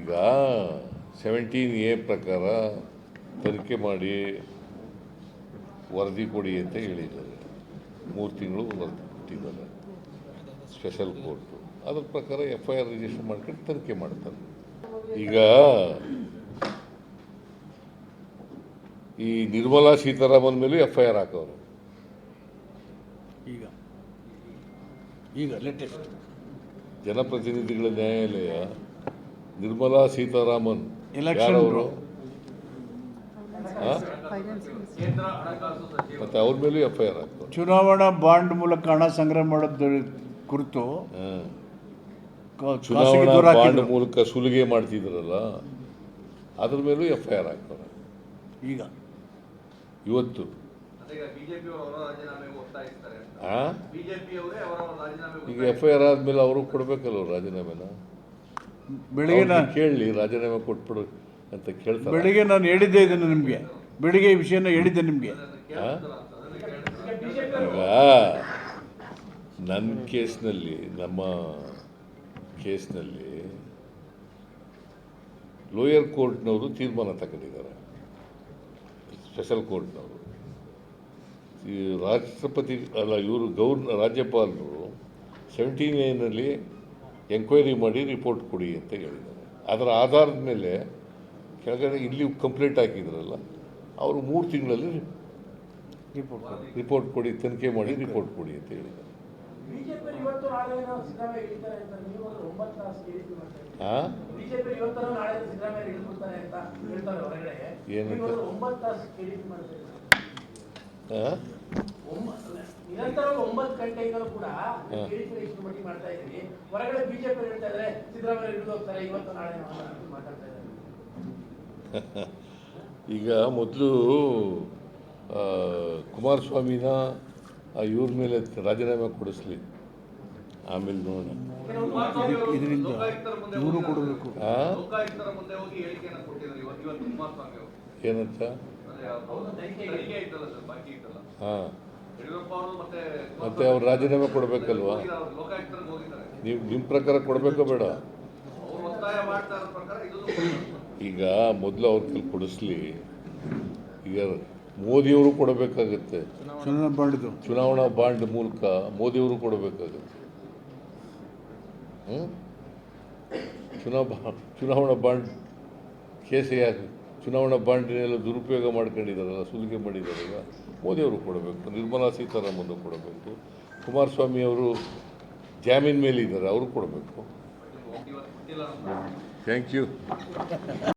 ಈಗ seventeen A ಪ್ರಕಾರ ತನಿಖೆ ಮಾಡಿ ವರದಿ ಕೊಡಿ ಅಂತ ಹೇಳಿದ್ದಾರೆ. ಮೂರು ತಿಂಗಳು ವರದಿ ಕೊಟ್ಟಿದ್ದಾರೆ. ಸ್ಪೆಷಲ್ ಕೋರ್ಟು ಅದ್ರ ಪ್ರಕಾರ ಎಫ್ ಐ ಆರ್ ರಿಜಿಸ್ಟರ್ ಮಾಡ್ಕೊಂಡು ತನಿಖೆ ಮಾಡ್ತಾರೆ. ಈಗ ಈ ನಿರ್ಮಲಾ ಸೀತಾರಾಮನ್ ಮೇಲೂ ಎಫ್ ಐ ಆರ್ ಹಾಕೋರು ಈಗ. ಈಗ ಲೇಟೆಸ್ಟ್ ಜನಪ್ರತಿನಿಧಿಗಳ ನ್ಯಾಯಾಲಯ ನಿರ್ಮಲಾ ಸೀತಾರಾಮನ್ ಯಾರವರು. ಮತ್ತೆ ಅವ್ರ ಮೇಲೂ ಎಫ್ ಐ ಆರ್ ಆಗ್ತದೆ ಚುನಾವಣಾ ಬಾಂಡ್ ಮೂಲಕ ಹಣ ಸಂಗ್ರಹ ಮಾಡೋದ್ರ ಕುರಿತು ಚುನಾವಣಾ ಬಾಂಡ್ ಮೂಲಕ ಸುಲಿಗೆ ಮಾಡ್ತಿದ್ರಲ್ಲ ಅದ್ರ ಮೇಲೂ ಎಫ್ ಐ ಆರ್ ಆಗ್ತದೆ ಈಗ. ಇವತ್ತು. ಈಗ ಎಫ್ ಐ ಆರ್ ಆದ್ಮೇಲೆ ಅವರು ಕೊಡ್ಬೇಕಲ್ಲ ರಾಜೀನಾಮೆನ? ಬೆಳಿಗ್ಗೆ ಕೇಳಿ ನಾನು ಕೇಳಲಿ ರಾಜೀನಾಮೆ ಕೊಟ್ಬಿಡು ಅಂತ ಕೇಳ್ತಾರೆ. ಬೆಳಿಗ್ಗೆ ನಾನು ಹೇಳಿದ್ದೆ ಇದನ್ನು ನಿಮಗೆ. ಬೆಳಿಗ್ಗೆ ಈ ವಿಷಯನ ಹೇಳಿದ್ದೆ ನಿಮಗೆ? ಈಗ ನನ್ನ ಕೇಸ್ನಲ್ಲಿ ನಮ್ಮ ಕೇಸ್ನಲ್ಲಿ ಲೋಯರ್ ಕೋರ್ಟ್ನವರು ತೀರ್ಮಾನ ತಗೊಂಡಿದ್ದಾರೆ. ಸ್ಪೆಷಲ್ ಕೋರ್ಟ್ನವರು ಈ ರಾಷ್ಟ್ರಪತಿ ಅಲ್ಲ ಇವರು ಗೌರ್ನ ರಾಜ್ಯಪಾಲರು ಸೆವೆಂಟಿ ಏನಲ್ಲಿ ಎಂಕ್ವೈರಿ ಮಾಡಿ ರಿಪೋರ್ಟ್ ಕೊಡಿ ಅಂತ ಹೇಳಿದ್ದಾರೆ. ಅದರ ಆಧಾರದ ಮೇಲೆ ಕೆಳಗಡೆ ಇಲ್ಲಿ ಕಂಪ್ಲೇಂಟ್ ಹಾಕಿದ್ರಲ್ಲ ಅವರು ಮೂರು ತಿಂಗಳಲ್ಲಿ ರಿಪೋರ್ಟ್ ರಿಪೋರ್ಟ್ ಕೊಡಿ ತನಿಖೆ ಮಾಡಿ ರಿಪೋರ್ಟ್ ಕೊಡಿ ಅಂತ ಹೇಳಿದ್ದಾರೆ. ಏನಂತ? ಒಂಬತ್ತು ಗಂಟೆಗಳು ಕೂಡ ಮಾಡ್ತಾ ಇದ್ದೀನಿ. ಹೊರಗಡೆ ಬಿಜೆಪಿ ಹೇಳ್ತಾ ಇದ್ರೆ ಸಿದ್ದರಾಮಯ್ಯ ಇಳಿದು ಹೋಗ್ತಾರೆ ಇವತ್ತು ನಾಳೆ ಮಾತಾಡ್ತಾ ಇದ್ದಾರೆ. ಈಗ ಮೊದಲು ಕುಮಾರಸ್ವಾಮಿನ ಇವ್ರ ಮೇಲೆ ರಾಜೀನಾಮೆ ಕೊಡಿಸ್ಲಿ. ಆಮೇಲೆ ನೋಡೋಣ. ಇದರಿಂದ ಇವರು ಕೊಡಬೇಕು. ಏನಂತ? ಹಾಂ. ಮತ್ತೆ ಮತ್ತೆ ಅವ್ರು ರಾಜೀನಾಮೆ ಕೊಡಬೇಕಲ್ವಾ? ನೀವು ನಿಮ್ಮ ಪ್ರಕಾರ ಕೊಡಬೇಕೋ ಬೇಡ? ಈಗ ಮೊದಲು ಅವ್ರ ಕೈಲಿ ಕೊಡಿಸ್ಲಿ. ಈಗ ಮೋದಿಯವರು ಕೊಡಬೇಕಾಗತ್ತೆ. ಚುನಾವಣಾ ಬಾಂಡ್ ಮೂಲಕ ಮೋದಿಯವರು ಕೊಡಬೇಕಾಗತ್ತೆ? ಚುನಾವ ಚುನಾವಣಾ ಬಾಂಡ್ ಕೇಸೇ ಯಾಕೆ ಚುನಾವಣಾ ಬಾಂಡಿನೆಲ್ಲ ದುರುಪಯೋಗ ಮಾಡ್ಕೊಂಡಿದ್ದಾರಲ್ಲ ಸುಲಿಗೆ ಮಾಡಿದಾರಲ್ಲ ಮೋದಿಯವರು ಕೊಡಬೇಕು ನಿರ್ಮಲಾ ಸೀತಾರಾಮನ್ ಕೊಡಬೇಕು ಕುಮಾರಸ್ವಾಮಿ ಅವರು ಜಾಮೀನ್ ಮೇಲೆ ಇದ್ದಾರೆ ಅವರು ಕೊಡಬೇಕು. Thank you